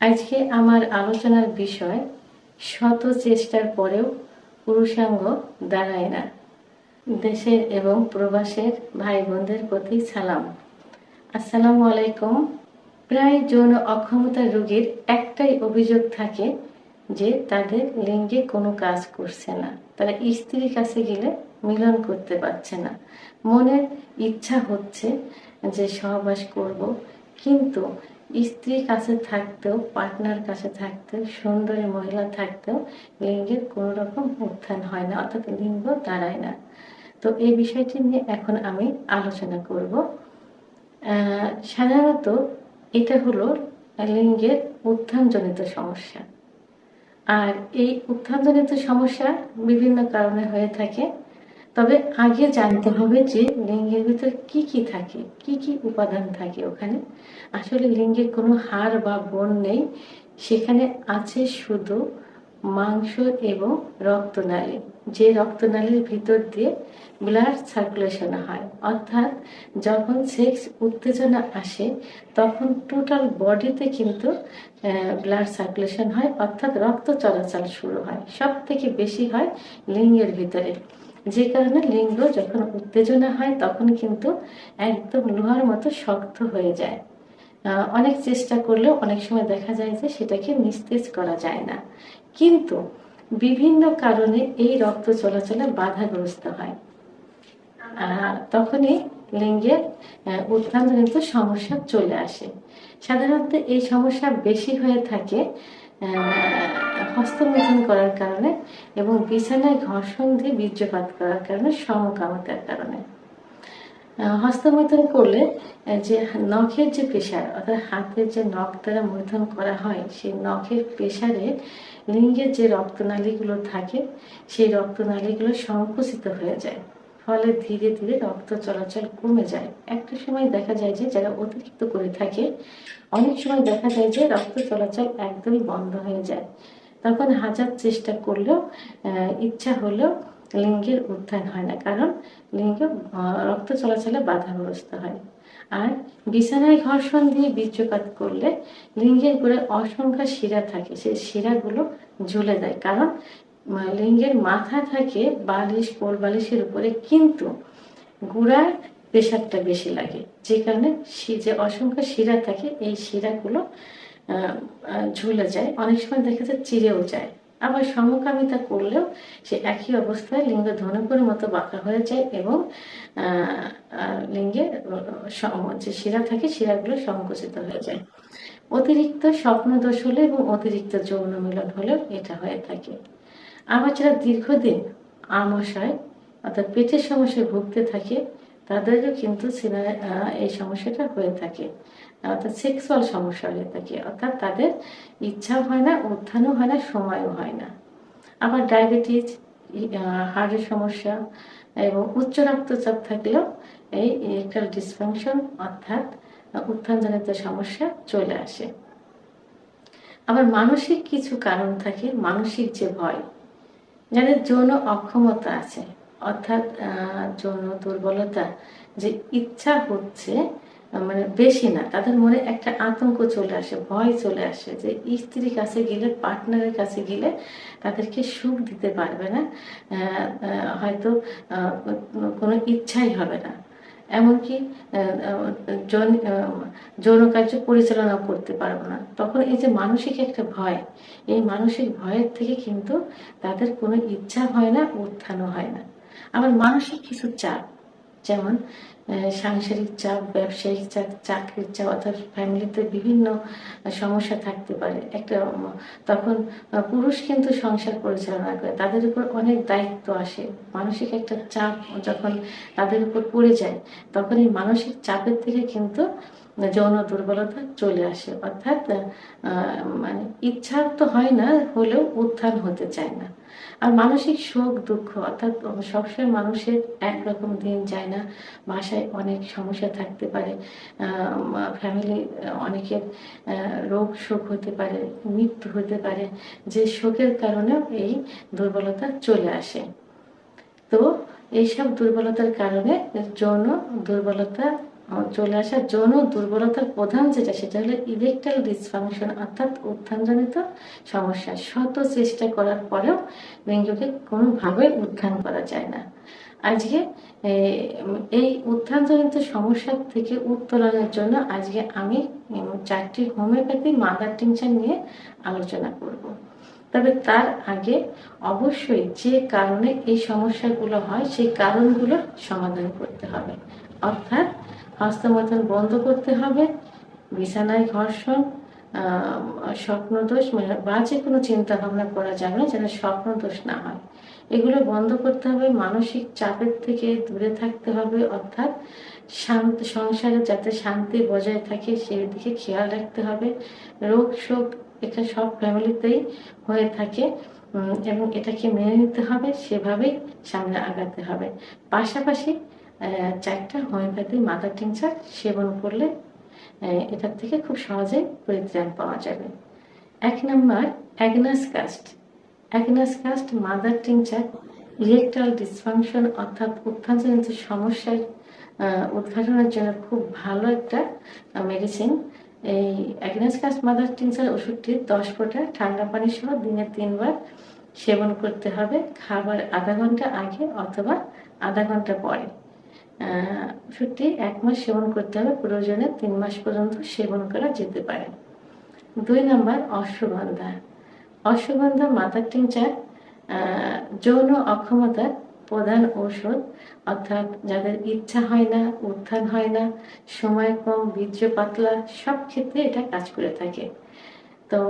আজকে আমার আলোচনার বিষয়, শত চেষ্টার পরেও পুরুষাঙ্গ দাঁড়ায় না। দেশের এবং প্রবাসের ভাই বোনদের প্রতি সালাম। আসসালামু আলাইকুম। প্রায় যৌন অক্ষমতা রোগীর একটাই অভিযোগ থাকে যে তাদের লিঙ্গে কোনো কাজ করছে না। তারা স্ত্রীর কাছে গেলে মিলন করতে পারছে না। মনের ইচ্ছা হচ্ছে যে সহবাস করব, কিন্তু স্ত্রীর কাছে থাকতেও পার্টনার কাছে থাকতেও, সুন্দরী মহিলা থাকতেও লিঙ্গের কোনো রকম উত্থান হয় না, অর্থাৎ লিঙ্গ দাঁড়ায় না। তো এই বিষয়টি নিয়ে এখন আমি আলোচনা করব। সাধারণত এটা হলো লিঙ্গের উত্থানজনিত সমস্যা। আর এই উত্থানজনিত সমস্যা বিভিন্ন কারণে হয়ে থাকে। তবে আগে জানতে হবে যে লিঙ্গের ভিতরে কি কি থাকে, কি কি উপাদান থাকে ওখানে। আসলে লিঙ্গের কোনো হাড় বা বন নেই, সেখানে আছে শুধু মাংস এবং রক্তনালী। যে রক্তনালীর ভিতর দিয়ে ব্লাড সার্কুলেশন হয়, অর্থাৎ যখন সেক্স উত্তেজনা আসে, তখন টোটাল বডিতে কিন্তু ব্লাড সার্কুলেশন হয়, অর্থাৎ রক্ত চলাচল শুরু হয়। সব থেকে বেশি হয় লিঙ্গের ভিতরে। যে কারণে লিঙ্গ যখন উত্তেজনা হয়, তখন কিন্তু একদম লোহার মতো শক্ত হয়ে যায়। অনেক চেষ্টা করলেও অনেক সময় দেখা যায় যে সেটাকে নিস্তেজ করা যায় না। কিন্তু বিভিন্ন কারণে এই রক্ত চলাচলে বাধাগ্রস্ত হয়। তখনই লিঙ্গের উত্থানজনিত সমস্যা চলে আসে। সাধারণত এই সমস্যা বেশি হয়ে থাকে হস্তমৈথুন করার কারণে এবং বিছানায় ঘর্ষণ দিয়ে বীর্যপাত করার কারণে সমকামিতার কারণে। হস্তমৈথুন করলে যে নখের যে প্রেশার অর্থাৎ হাতের যে নখ দ্বারা মৈথুন করা হয়, সেই নখের প্রেশারে লিঙ্গের যে রক্তনালীগুলো থাকে, সেই রক্তনালীগুলো সংকুচিত হয়ে যায়। ফলে ধীরে ধীরে রক্ত চলাচল কমে যায়। একটা সময় দেখা যায় যে, যারা অতিরিক্ত করে থাকে, অনেক সময় দেখা যায় যে, রক্ত চলাচল একদমই বন্ধ হয়ে যায়। তখন হাজার চেষ্টা করলেও ইচ্ছা হলেও লিঙ্গের উত্থান হয় না। কারণ লিঙ্গ রক্ত চলাচলে বাধাগ্রস্ত হয়। আর বিছানায় ঘর্ষণ দিয়ে বীর্যপাত করলে লিঙ্গের গোড়ে অসংখ্য শিরা থাকে। সেই শিরাগুলো ঝুলে দেয় কারণ লিঙ্গের মাথা থাকে বালিশ, কোল বালিশের উপরে, কিন্তু গুড়ার প্রেশারটা বেশি লাগে। যে কারণে যে অসংখ্য শিরা থাকে, এই শিরাগুলো ঝুলে যায়। অনেক সময় দেখা যায় চিরেও যায়। আবার সমকামিতা করলেও সে একই অবস্থায় লিঙ্গ ধনুকের মতো বাঁকা হয়ে যায় এবং লিঙ্গে যে শিরা থাকে শিরাগুলো সংকুচিত হয়ে যায়। অতিরিক্ত স্বপ্নদোষ হলে এবং অতিরিক্ত যৌন মিলন হলেও এটা হয়ে থাকে। আবার যারা দীর্ঘদিন আমাশয় অর্থাৎ পেটের সমস্যায় ভুগতে থাকে তাদেরও কিন্তু এই সমস্যাটা হয়ে থাকে। অর্থাৎ সেক্সুয়াল সমস্যা হয়ে থাকে। অর্থাৎ তাদের ইচ্ছাও হয় না, উত্থানও হয় না, সময়ও হয় না। আবার ডায়াবেটিস হার্টের সমস্যা এবং উচ্চ রক্তচাপ থাকলেও এই ইরেকটাল ডিসফাংশন অর্থাৎ উত্থানজনিত সমস্যা চলে আসে। আবার মানসিক কিছু কারণ থাকে, মানসিক যে ভয়, যাদের যৌন অক্ষমতা আছে অর্থাৎ যৌন দুর্বলতা যে ইচ্ছা হচ্ছে মানে বেশি না, তাদের মনে একটা আতঙ্ক চলে আসে, ভয় চলে আসে যে স্ত্রীর কাছে গেলে, পার্টনারের কাছে গেলে তাদেরকে সুখ দিতে পারবে না হয়তো কোনো ইচ্ছাই হবে না। এমনকি যৌন কার্য পরিচালনা করতে পারব না। তখন এই যে মানসিক একটা ভয়, এই মানসিক ভয়ের থেকে কিন্তু তাদের কোনো ইচ্ছা হয় না, উত্থানও হয় না। আবার মানসিক কিছু চাপ, যেমন সাংসারিক চাপ, ব্যবসায়িক চাপ, চাকরির চাপ, অর্থাৎ ফ্যামিলিতে বিভিন্ন সমস্যা থাকতে পারে একটা তখন পুরুষ কিন্তু সংসার পরিচালনা করে, তাদের উপর অনেক দায়িত্ব আসে। মানসিক একটা চাপ যখন তাদের উপর পড়ে যায়, তখন এই মানসিক চাপের থেকে কিন্তু যৌন দুর্বলতা চলে আসে। অর্থাৎ মানে ইচ্ছা তো হয় না, হলেও উত্থান হতে চায় না। আর মানসিক শোক, দুঃখ, অর্থাৎ সবসময় মানুষের একরকম দিন যায় না। বাসায় অনেক সমস্যা থাকতে পারে ফ্যামিলি অনেকের রোগ শোক হতে পারে, মৃত্যু হতে পারে, যে শোকের কারণেও এই দুর্বলতা চলে আসে। তো, এইসব দুর্বলতার কারণে যৌন দুর্বলতা চলে আসা যৌন দুর্বলতার প্রধান যেটা, সেটা হলো ইলেকট্রাল ডিসফাংশন অর্থাৎ উত্থানজনিত সমস্যা। শত চেষ্টা করার পরেও লিঙ্গকে কোনোভাবে উত্থান করা যায় না। আজকে এই উত্থানজনিত সমস্যার থেকে উত্তোলনের জন্য আজকে আমি চারটি হোমিওপ্যাথি, মাদার টিংচার নিয়ে আলোচনা করব। তবে তার আগে অবশ্যই যে কারণে এই সমস্যাগুলো হয়, সেই কারণগুলো সমাধান করতে হবে। অর্থাৎ হস্তমথন বন্ধ করতে হবে, বিছানায় ঘর্ষণ স্বপ্নদোষ মানে বা যে কোনো চিন্তা ভাবনা করা যাবে না, যেন স্বপ্নদোষ না হয়। এগুলো বন্ধ করতে হবে, মানসিক চাপের থেকে দূরে থাকতে হবে, অর্থাৎ শান্ত সংসারে যাতে শান্তি বজায় থাকে, সেই দিকে খেয়াল রাখতে হবে। রোগ শোক, এটা সব ফ্যামিলিতেই হয়ে থাকে এবং এটাকে মেনে নিতে হবে, সেভাবেই সামনে আগাতে হবে। পাশাপাশি চারটা হোমিওপ্যাথি মাদার টিংচার সেবন করলে এটার থেকে খুব সহজেই পরিত্রাণ পাওয়া যাবে। এক নম্বর, agnus cast. Agnus cast mother tincture erectile dysfunction অর্থাৎ উত্থানজনিত সমস্যার উদ্ঘাটনের জন্য খুব ভালো একটা মেডিসিন এই অ্যাগনাস কাস্ট মাদার টিংচার ওষুধটি দশ ফোঁটা ঠান্ডা পানি সহ দিনে তিনবার সেবন করতে হবে, খাবার আধা ঘণ্টা আগে অথবা আধা ঘণ্টা পরে। ওষুধটি এক মাস সেবন করতে হবে, প্রয়োজনে তিন মাস পর্যন্ত সেবন করা যেতে পারে। দুই নম্বর, অশ্বগন্ধা। অশ্বগন্ধা মাথার টিংচার যৌন অক্ষমতার প্রধান ঔষধ, অর্থাৎ যাদের ইচ্ছা হয় না, উত্থান হয় না, সময় কম, বীর্য পাতলা, সব ক্ষেত্রে এটা কাজ করে থাকে। তো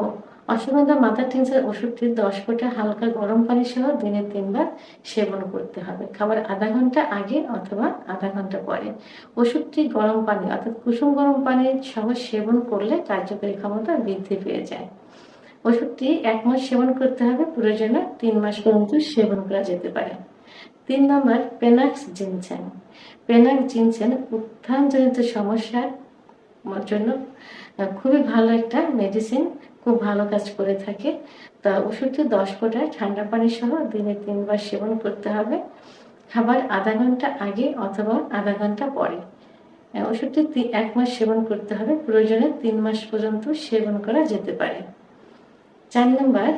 অশ্বগন্ধা মাথা টিনসের ওষুধটি দশ ফোঁটা হালকা গরম পানি সহ দিনে তিনবার সেবন করতে হবে। খাবার আধা ঘণ্টা আগে অথবা আধা ঘণ্টা পরে। ওষুধটি গরম পানি অর্থাৎ কুসুম গরম পানি সহ সেবন করলে কার্যকরী ক্ষমতা বৃদ্ধি পেয়ে যায়। ওষুধটি এক মাস সেবন করতে হবে, প্রয়োজনে তিন মাস পর্যন্ত সেবন করা যেতে পারে। তিন নম্বর পেনাক্স জিনসেন পেনাক্স জিনসেন উত্থানজনিত সমস্যার জন্য খুবই ভালো একটা মেডিসিন খুব ভালো কাজ করে থাকে। তা ওষুধটি দশ ফোঁটায় ঠান্ডা পানি সহ দিনে তিনবার সেবন করতে হবে। খাবার আধা ঘণ্টা আগে অথবা আধা ঘণ্টা পরে। ওষুধটি এক মাস সেবন করতে হবে। প্রয়োজনে তিন মাস পর্যন্ত সেবন করা যেতে পারে। চার নম্বর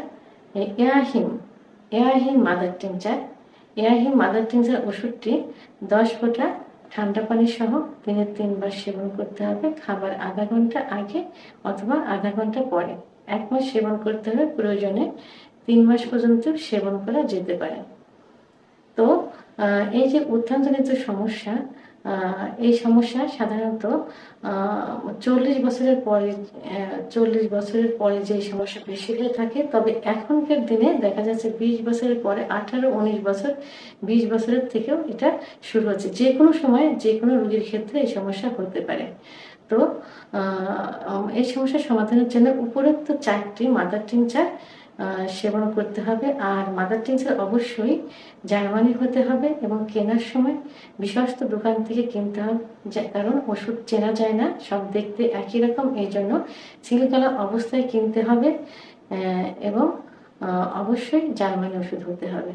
এয়াহিম এয়াহিম মাদার টিংচার। এয়াহিম মাদার টিংচার ওষুধটি দশ ফোঁটা, ঠান্ডা পানি সহ দিনে তিনবার সেবন করতে হবে। খাবার আধা ঘণ্টা আগে অথবা আধা ঘণ্টা পরে। এক মাস সেবন করতে হবে, প্রয়োজনে তিন মাস পর্যন্ত সেবন করা যেতে পারে। তো এই যে উত্থানজনিত সমস্যা এই সমস্যা সাধারণত চল্লিশ বছরের পরে চল্লিশ বছরের পরে যে সমস্যা বেশি হয়ে থাকে, তবে এখনকার দিনে দেখা যাচ্ছে বিশ বছরের পরে আঠারো, উনিশ বছর, বিশ বছরের থেকেও এটা শুরু হচ্ছে। যে কোনো সময় যে কোনো রোগীর ক্ষেত্রে এই সমস্যা হতে পারে। তো এই সমস্যার সমাধানের জন্য উপরোক্ত চারটি মাদার টিনচার সেবন করতে হবে। আর মাদার টিনচার অবশ্যই জার্মানি হতে হবে এবং কেনার সময় বিশ্বস্ত দোকান থেকে কিনতে হবে কারণ ওষুধ চেনা যায় না, সব দেখতে একই রকম। এই জন্য সিলকালা অবস্থায় কিনতে হবে এবং অবশ্যই জার্মানি ওষুধ হতে হবে।